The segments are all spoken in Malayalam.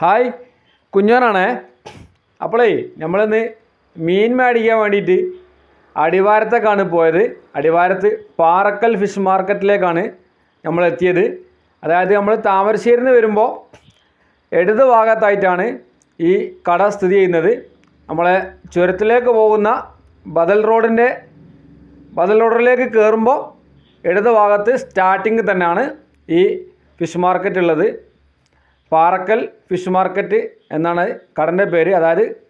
ഹായ് കുഞ്ഞോനാണേ അപ്പോളേ നമ്മളിന്ന് മീൻ മേടിക്കാൻ വേണ്ടിയിട്ട് അടിവാരത്തേക്കാണ് പോയത്. അടിവാരത്ത് പാറക്കൽ ഫിഷ് മാർക്കറ്റിലേക്കാണ് നമ്മൾ എത്തിയത് അതായത് നമ്മൾ താമരശ്ശേരിയിൽ നിന്ന് വരുമ്പോൾ ഇടത് ഭാഗത്തായിട്ടാണ് ഈ കട സ്ഥിതി ചെയ്യുന്നത്. നമ്മളെ ചുരത്തിലേക്ക് പോകുന്ന ബദൽ റോഡിന്റെ ബദൽ റോഡിലേക്ക് കയറുമ്പോൾ ഇടത് ഭാഗത്ത് സ്റ്റാർട്ടിങ് തന്നെയാണ് ഈ ഫിഷ് മാർക്കറ്റ് ഉള്ളത്. പാറക്കൽ ഫിഷ് മാർക്കറ്റ് എന്നാണ് കടന്റെ പേര്. അതായത്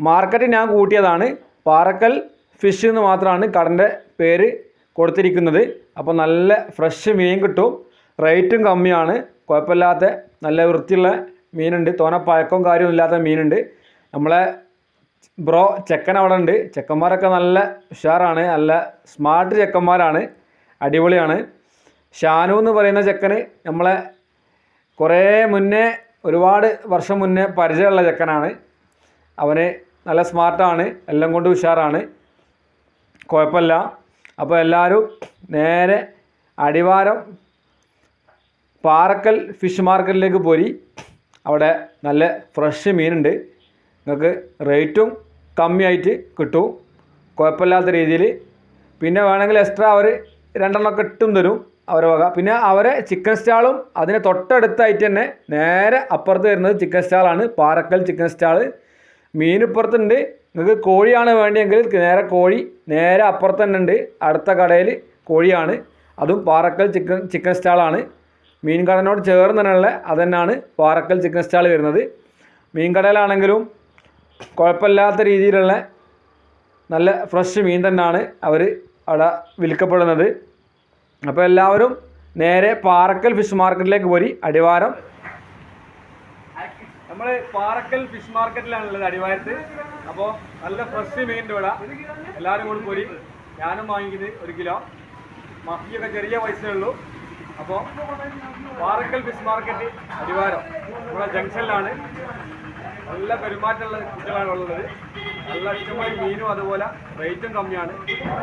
മാർക്കറ്റ് ഞാൻ കൂട്ടിയതാണ്. പാറക്കൽ ഫിഷ് എന്ന് മാത്രമാണ് കടന്റെ പേര് കൊടുത്തിരിക്കുന്നത്. അപ്പോൾ നല്ല ഫ്രഷ് മീൻ കിട്ടും. റേറ്റും കമ്മിയാണ്. കുഴപ്പമില്ലാത്ത നല്ല വൃത്തിയുള്ള മീനുണ്ട്. തോന പഴക്കവും കാര്യവും ഇല്ലാത്ത മീനുണ്ട്. നമ്മളെ ബ്രോ ചെക്കൻ അവിടെ ഉണ്ട്. ചെക്കന്മാരൊക്കെ നല്ല ഉഷാറാണ്. നല്ല സ്മാർട്ട് ചെക്കന്മാരാണ്. അടിപൊളിയാണ്. ഷാനു എന്ന് പറയുന്ന ചെക്കന് നമ്മളെ കുറേ മുന്നേ ഒരുപാട് വർഷം മുന്നേ പരിചയമുള്ള ചെക്കനാണ്. അവന് നല്ല സ്മാർട്ടാണ് എല്ലാം കൊണ്ട് ഉഷാറാണ്. കുഴപ്പമില്ല. അപ്പോൾ എല്ലാവരും നേരെ അടിവാരം പാറക്കൽ ഫിഷ് മാർക്കറ്റിലേക്ക് പോയി. അവിടെ നല്ല ഫ്രഷ് മീനുണ്ട്. നിങ്ങൾക്ക് റേറ്റും കമ്മിയായിട്ട് കിട്ടും. കുഴപ്പമില്ലാത്ത രീതിയിൽ. പിന്നെ വേണമെങ്കിൽ എക്സ്ട്രാ അവർ രണ്ടെണ്ണമൊക്കെ ഇട്ടും തരും. അവരെ വക. പിന്നെ അവരെ ചിക്കൻ സ്റ്റാളും അതിന് തൊട്ടടുത്തായിട്ട് തന്നെ നേരെ അപ്പുറത്ത് വരുന്നത് ചിക്കൻ സ്റ്റാളാണ് പാറക്കൽ ചിക്കൻ സ്റ്റാൾ മീനിപ്പുറത്തുണ്ട് നിങ്ങൾക്ക് കോഴിയാണ് വേണ്ടിയെങ്കിൽ നേരെ കോഴി നേരെ അപ്പുറത്ത് തന്നെ ഉണ്ട്. അടുത്ത കടയിൽ കോഴിയാണ്. അതും പാറക്കൽ ചിക്കൻ ചിക്കൻ സ്റ്റാളാണ് മീൻ കടനോട് ചേർന്ന് തന്നെയുള്ള തന്നെയാണ് പാറക്കൽ ചിക്കൻ സ്റ്റാൾ വരുന്നത്. മീൻ കടയിലാണെങ്കിലും കുഴപ്പമില്ലാത്ത രീതിയിലുള്ള നല്ല ഫ്രഷ് മീൻ തന്നെയാണ് അവർ അവിടെ വിൽക്കപ്പെടുന്നത്. അപ്പോൾ എല്ലാവരും നേരെ പാറക്കൽ ഫിഷ് മാർക്കറ്റിലേക്ക് പോയി അടിവാരം. നമ്മൾ പാറക്കൽ ഫിഷ് മാർക്കറ്റിലാണുള്ളത് അടിവാരത്ത്. അപ്പോൾ നല്ല ഫ്രഷ് മീനിന്റെ ഇവിടെ എല്ലാവരും കൂടി പോയി ഞാനും വാങ്ങിക്കുന്നത് ഒരു കിലോ. മഫിയൊക്കെ ചെറിയ പൈസയേ ഉള്ളൂ. അപ്പോൾ പാറക്കൽ ഫിഷ് മാർക്കറ്റ് അടിവാരം. നമ്മുടെ ജംഗ്ഷനിലാണ്. നല്ല പെരുമാറ്റമുള്ള കുട്ടികളാണ് ഉള്ളത് നല്ല ഇഷ്ടമായി മീനും അതുപോലെ റേറ്റും കമ്മിയാണ്.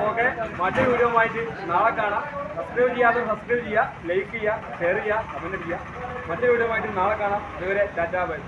ഓക്കെ മറ്റൊരു വീഡിയോമായിട്ട് നാളെ കാണാം. സബ്സ്ക്രൈബ് ചെയ്യാതെ സബ്സ്ക്രൈബ് ചെയ്യുക ലൈക്ക് ചെയ്യുക ഷെയർ ചെയ്യുക കമന്റ് ചെയ്യുക. മറ്റൊരു വീഡിയോമായിട്ട് നാളെ കാണാം. അതുവരെ ടാറ്റാ ബൈ.